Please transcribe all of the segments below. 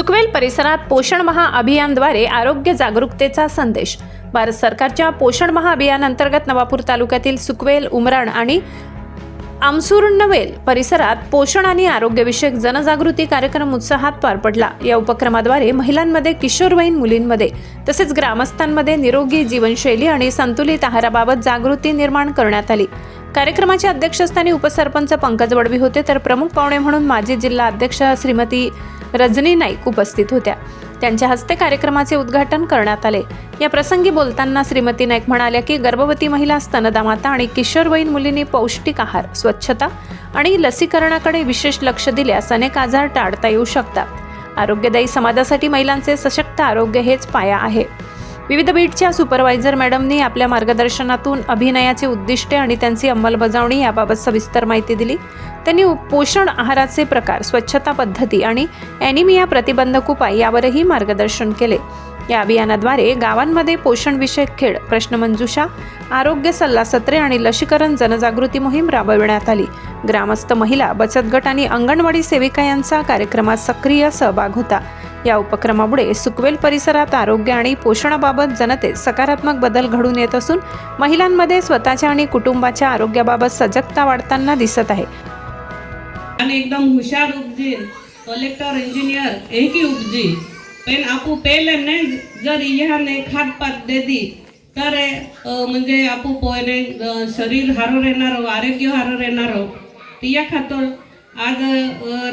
सुकवेल परिसरात पोषण महा अभियानद्वारे आरोग्य जागरूकतेचा संदेश. भारत सरकारच्या पोषण महा अंतर्गत नवापूर तालुक्यातील सुकवेल उमराण आणि आमसुर्नवेल परिसरात पोषण आणि आरोग्यविषयक जनजागृती कार्यक्रम उत्साहात पार पडला. या उपक्रमाद्वारे महिलांमध्ये किशोरवयीन मुलींमध्ये तसेच ग्रामस्थांमध्ये निरोगी जीवनशैली आणि संतुलित आहाराबाबत जागृती निर्माण करण्यात आली. कार्यक्रमाच्या अध्यक्षस्थानी उपसरपंच पंकज वडवी होते तर प्रमुख पाहुणे म्हणून माजी जिल्हा अध्यक्ष श्रीमती रजनी नाईक उपस्थित होत्या. त्यांच्या हस्ते कार्यक्रमाचे उद्घाटन करण्यात आले. या प्रसंगी बोलताना श्रीमती नाईक म्हणाल्या की गर्भवती महिला स्तनदा आणि किशोरवयीन मुलींनी पौष्टिक आहार स्वच्छता आणि लसीकरणाकडे विशेष लक्ष दिल्यास अनेक आजार टाळता येऊ शकतात. आरोग्यदायी समाजासाठी महिलांचे सशक्त आरोग्य हेच पाया आहे. विविध बीटच्या सुपरवायझर मॅडमनी आपल्या मार्गदर्शनातून अभिनयाचे उद्दिष्टे आणि त्यांची अंमलबजावणी याबाबत सविस्तर माहिती दिली. त्यांनी उप- पोषण आहाराचे प्रकार स्वच्छता पद्धती आणि ॲनिमिया प्रतिबंधक उपाय यावरही मार्गदर्शन केले. या अभियानाद्वारे गावांमध्ये पोषणविषयक खेळ प्रश्नमंजुषा आरोग्य सल्लासत्रे आणि लसीकरण जनजागृती मोहीम राबविण्यात आली. ग्रामस्थ महिला बचत गट आणि अंगणवाडी सेविका यांचा कार्यक्रमात सक्रिय सहभाग होता. या उपक्रमामुळे सुकवेल परिसरात आरोग्य आणि पोषणाबाबत जनतेत सकारात्मक बदल घडून येत असून महिलांमध्ये स्वतःच्या आणि कुटुंबाच्या आरोग्याबाबत सजगता वाढताना दिसत आहे. आणि एकदम हुशार उपजी कलेक्टर इंजिनियर एक ही उपजी. पण आपू पहिले नाही जर ह्याने दे दी तर म्हणजे आपू पोयने शरीर हारो राहणार आरोग्य हारो राहणार या खातर आज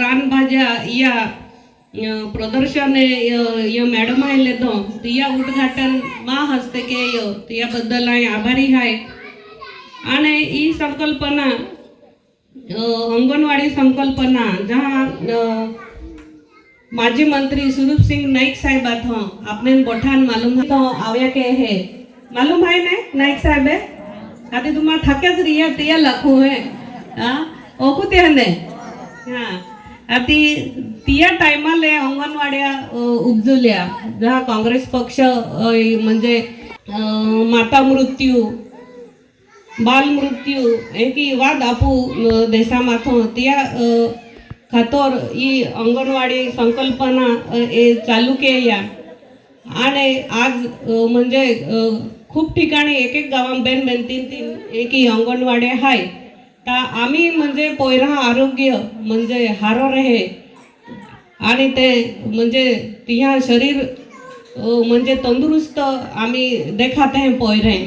रानभाज्या या प्रदर्शन य मॅडम आयले तो तिया उद्घाटन मा हस्ते के य तियाबद्दल हांव आभारी आहे आणि ही संकल्पना अ, अंगणवाडी संकल्पना जहाँ अ, माजी मंत्री सुरूप सिंह नाइक साहब था आपने बठान मालूम है तो आव्या के है. मालूम है ने नाइक साहब? है. ओकू आधी हा. थक्याच तिया टायमाले अंगणवाड्या अ, उपजुल्या जहा काँग्रेस पक्ष म्हणजे माता मृत्यू बाल मृत्यू की वाद आपू अ, देशामाथो. त्या खातोर ही अंगणवाडी संकल्पना ए चालू केल्या. आणि आज म्हणजे खूप ठिकाणी एक एक गावां बेन बेन तीन तीन एक ही अंगणवाडी आहे का आम्ही म्हणजे पोयरा आरोग्य म्हणजे हारो रहे आणि ते म्हणजे तिहा शरीर म्हणजे तंदुरुस्त आम्ही देखात आहे पोयरे.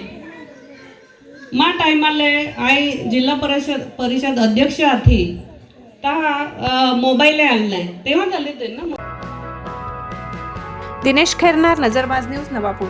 मा टायमाले आई जिल्हा परिषद परिषद अध्यक्ष आथी ता मोबाईल आणलाय तेव्हा झाले ते ना? दिनेश खैरनार नजरबाज न्यूज नवापूर.